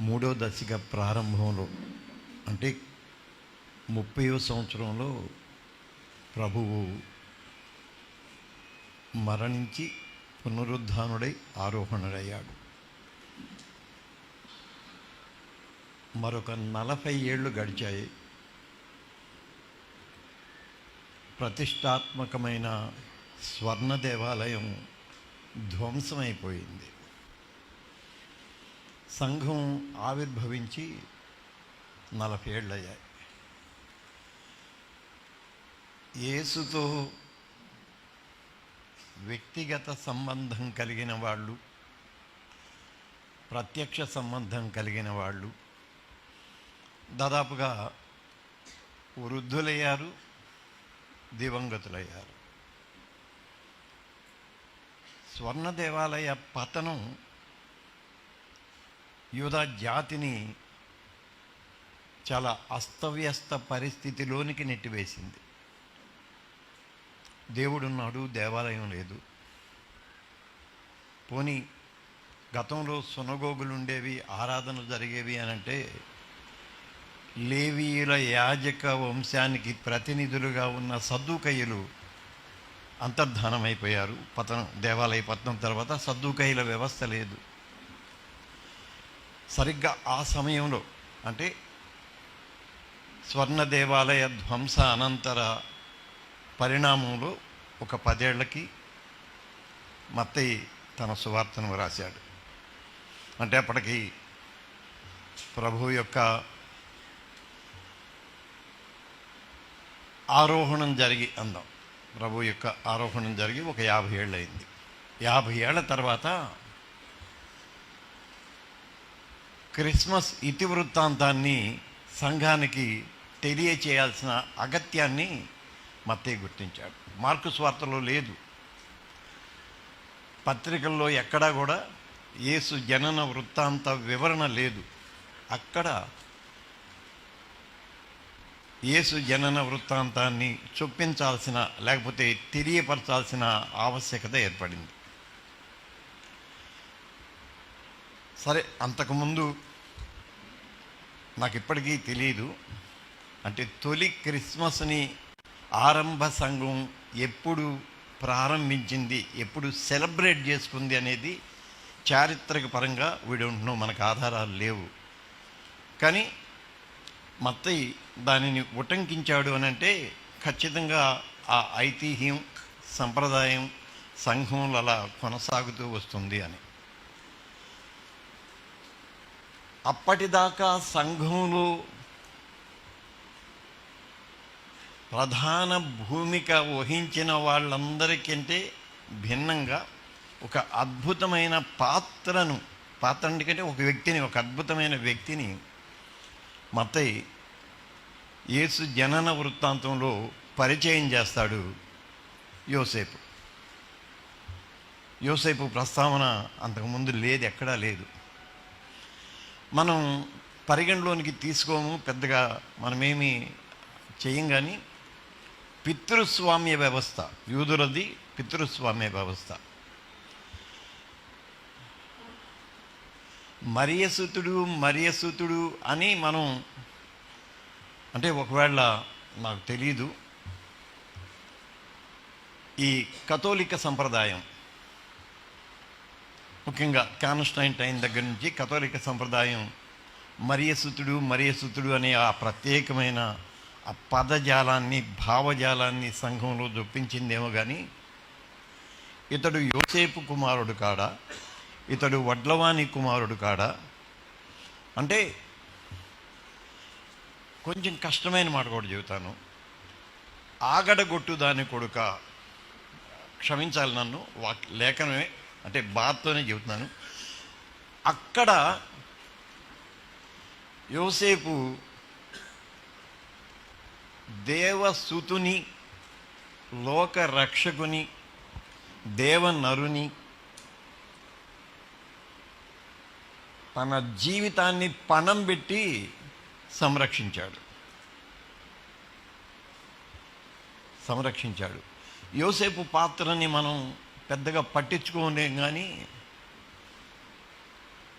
మూడో దశక ప్రారంభంలో అంటే ముప్పయో సంవత్సరంలో ప్రభువు మరణించి పునరుద్ధానుడై ఆరోహణుడయ్యాడు. మరొక నలభై ఏళ్ళు గడిచాయి. ప్రతిష్టాత్మకమైన స్వర్ణ దేవాలయం ధ్వంసమైపోయింది. సంఘం ఆవిర్భవించి నలభై ఏళ్ళయ్యాయి. యేసుతో వ్యక్తిగత సంబంధం కలిగిన వాళ్ళు ప్రత్యక్ష సంబంధం కలిగిన వాళ్ళు దాదాపుగా వృద్ధులయ్యారు దివంగతులయ్యారు. స్వర్ణ దేవాలయ పతనం యూదా జాతిని చాలా అస్తవ్యస్త పరిస్థితిలోనికి నెట్టివేసింది. దేవుడున్నాడు దేవాలయం లేదు. పోనీ గతంలో సునగోగులు ఉండేవి ఆరాధనలు జరిగేవి అని అంటే లేవీయుల యాజక వంశానికి ప్రతినిధులుగా ఉన్న సద్దుకయ్యలు అంతర్ధానమైపోయారు. పతనం దేవాలయ పతనం తర్వాత సద్దుకయ్యల వ్యవస్థ లేదు. సరిగ్గా ఆ సమయంలో అంటే స్వర్ణ దేవాలయ ధ్వంస అనంతర పరిణామంలో ఒక పదేళ్ళకి మత్తయి తన సువార్తను రాశాడు అంటే అప్పటికి ప్రభు యొక్క ఆరోహణం జరిగి అందాం. ప్రభు యొక్క ఆరోహణం జరిగి ఒక యాభై ఏళ్ళు అయింది యాభై ఏళ్ళ తర్వాత క్రిస్మస్ ఇతివృత్తాంతాన్ని సంఘానికి తెలియచేయాల్సిన అగత్యాన్ని మత్తయ్య గుర్తించాడు. మార్కు స్వార్తలో లేదు. పత్రికల్లో ఎక్కడా కూడా యేసు జనన వృత్తాంత వివరణ లేదు. అక్కడ యేసు జనన వృత్తాంతాన్ని చొప్పించాల్సిన లేకపోతే తెలియపరచాల్సిన ఆవశ్యకత ఏర్పడింది. సరే అంతకుముందు నాకు ఇప్పటికీ తెలియదు అంటే తొలి క్రిస్మస్ని ఆరంభ సంఘం ఎప్పుడు ప్రారంభించింది ఎప్పుడు సెలబ్రేట్ చేసుకుంది అనేది చారిత్రక పరంగా వీడుంటున్నాం మనకు ఆధారాలు లేవు. కానీ మత్తయి దానిని ఉటంకించాడు అని అంటే ఖచ్చితంగా ఆ ఐతిహ్యం సంప్రదాయం సంఘంలో అలా కొనసాగుతూ వస్తుంది అని. అప్పటిదాకా సంఘంలో ప్రధాన భూమిక వహించిన వాళ్ళందరికంటే భిన్నంగా ఒక అద్భుతమైన పాత్రను పాత్ర అంటే ఒక వ్యక్తిని ఒక అద్భుతమైన వ్యక్తిని మత్తయి యేసు జనన వృత్తాంతంలో పరిచయం చేస్తాడు యోసేపు. యోసేపు ప్రస్తావన అంతకుముందు లేదు ఎక్కడా లేదు. మనం పరిగణలోనికి తీసుకోము పెద్దగా మనమేమి చేయం కానీ పితృస్వామ్య వ్యవస్థ యూదులది పితృస్వామ్య వ్యవస్థ. మరియసుతుడు మరియసుతుడు అని మనం అంటే ఒకవేళ నాకు తెలీదు ఈ కథోలిక సంప్రదాయం ముఖ్యంగా కాన్స్టైన్ టైం దగ్గర నుంచి కథోలిక సంప్రదాయం మరియసుతుడు మరియసుతుడు అనే ఆ ప్రత్యేకమైన ఆ పదజాలాన్ని భావజాలాన్ని సంఘంలో జొప్పించిందేమో కానీ ఇతడు యోసేపు కుమారుడు కాడా ఇతడు వడ్లవాణి కుమారుడు కాడా అంటే కొంచెం కష్టమైన మాట కూడా చెబుతాను. ఆగడగొట్టు దాని కొడుక క్షమించాలి నన్ను వాక్ లేఖనమే అంటే బాధతోనే చెబుతున్నాను. అక్కడ యోసేపు దేవసుతుని లోక రక్షకుని దేవనరుని తన జీవితాన్ని పణం పెట్టి సంరక్షించాడు. సంరక్షించాడు. యోసేపు పాత్రని మనం పెద్దగా పట్టించుకోలేం కానీ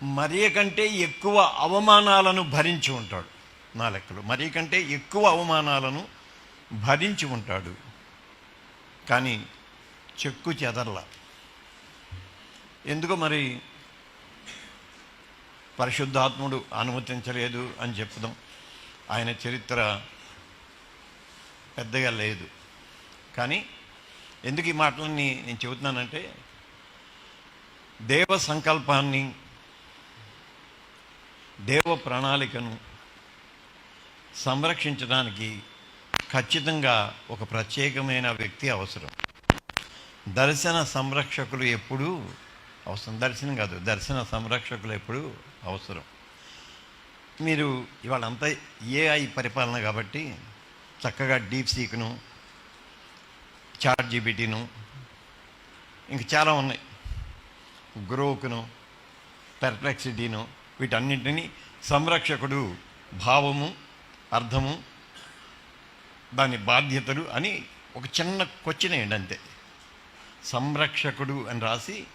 మరీ కంటే ఎక్కువ అవమానాలను భరించి ఉంటాడు నా లెక్కలు. మరీ కంటే ఎక్కువ అవమానాలను భరించి ఉంటాడు. కానీ చెక్కు చెదర్ల. ఎందుకో మరి? పరిశుద్ధాత్ముడు అనుమతించలేదు అని చెప్పడం ఆయన చరిత్ర పెద్దగా లేదు. కానీ ఎందుకు ఈ మాటలని నేను చెబుతున్నానంటే దేవ సంకల్పాన్ని దేవ ప్రణాళికను సంరక్షించడానికి ఖచ్చితంగా ఒక ప్రత్యేకమైన వ్యక్తి అవసరం. దర్శన సంరక్షకులు ఎప్పుడూ అవసరం. దర్శనం కాదు దర్శన సంరక్షకులు ఎప్పుడూ అవసరం. మీరు ఇవాళ అంతా ఏఐ పరిపాలన కాబట్టి చక్కగా డీప్ సీక్ను చాట్ జీబీటీను ఇంక చాలా ఉన్నాయి. గ్రోకును పెర్ప్లెక్సిటీను వీటన్నింటినీ సంరక్షకుడు భావము అర్థము దాని బాధ్యతలు అని ఒక చిన్న క్వశ్చన్ ఏంటంతే అంతే సంరక్షకుడు అని రాసి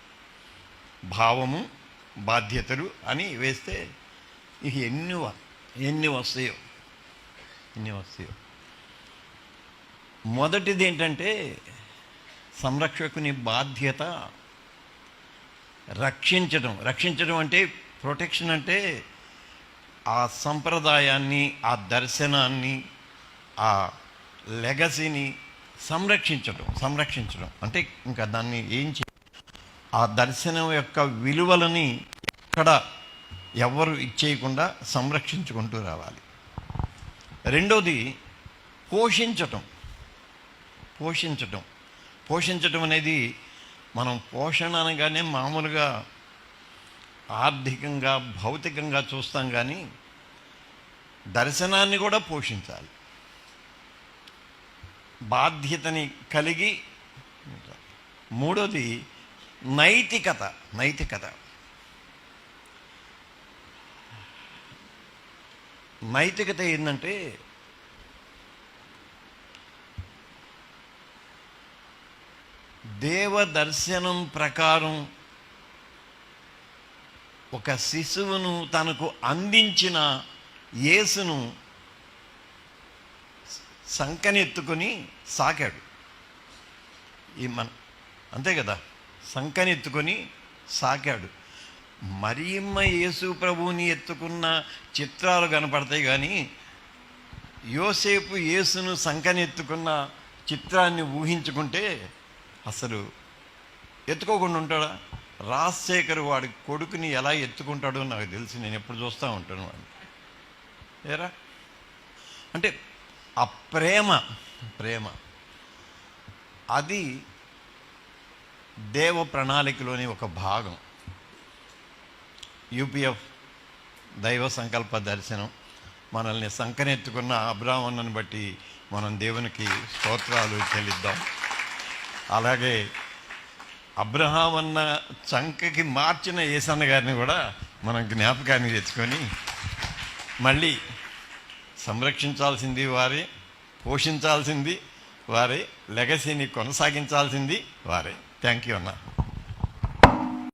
భావము బాధ్యతలు అని వేస్తే ఇక ఎన్ని ఎన్ని వస్తాయో ఎన్ని వస్తాయో మొదటిది ఏంటంటే సంరక్షకుని బాధ్యత రక్షించడం. రక్షించడం అంటే ప్రొటెక్షన్ అంటే ఆ సంప్రదాయాన్ని ఆ దర్శనాన్ని ఆ లెగసీని సంరక్షించడం సంరక్షించడం. అంటే ఇంకా దాన్ని ఏం చే ఆ దర్శనం యొక్క విలువలని ఎక్కడ ఎవరు ఇచ్చేయకుండా సంరక్షించుకుంటూ రావాలి. రెండోది పోషించటం. పోషించటం. పోషించటం అనేది మనం పోషణ అనగానే మామూలుగా ఆర్థికంగా భౌతికంగా చూస్తాం కానీ దర్శనాన్ని కూడా పోషించాలి. బాధ్యతని కలిగి మూడోది నైతికత నైతికత. నైతికత ఏంటంటే దేవ దర్శనం ప్రకారం ఒక శిశువును తనకు అందించిన యేసును సంకనెత్తుకుని సాకాడు. ఈ మన అంతే కదా? సంకనెత్తుకొని సాకాడు. మరియమ్మ యేసు ప్రభువుని ఎత్తుకున్న చిత్రాలు కనపడతాయి కానీ యోసేపు యేసును సంకనెత్తుకున్న చిత్రాన్ని ఊహించుకుంటే అసలు ఎత్తుకోకుండా ఉంటాడా? రాజశేఖర్ వాడి కొడుకుని ఎలా ఎత్తుకుంటాడో నాకు తెలిసి. నేను ఎప్పుడు చూస్తూ ఉంటాను వాడిని. ఏరా? అంటే ఆ ప్రేమ ప్రేమ అది దేవ ప్రణాళికలోని ఒక భాగం. యూపీఎఫ్ దైవ సంకల్ప దర్శనం. మనల్ని సంకనెత్తుకున్న అబ్రాహ్మణ్ణను బట్టి మనం దేవునికి స్తోత్రాలు చెల్లిద్దాం. అలాగే అబ్రహాం అన్న చంకకి మార్చిన ఏసన్న గారిని కూడా మనం జ్ఞాపకాన్ని తెచ్చుకొని మళ్ళీ సంరక్షించాల్సింది వారే పోషించాల్సింది వారే లెగసీని కొనసాగించాల్సింది వారే. థ్యాంక్ యూ అన్న.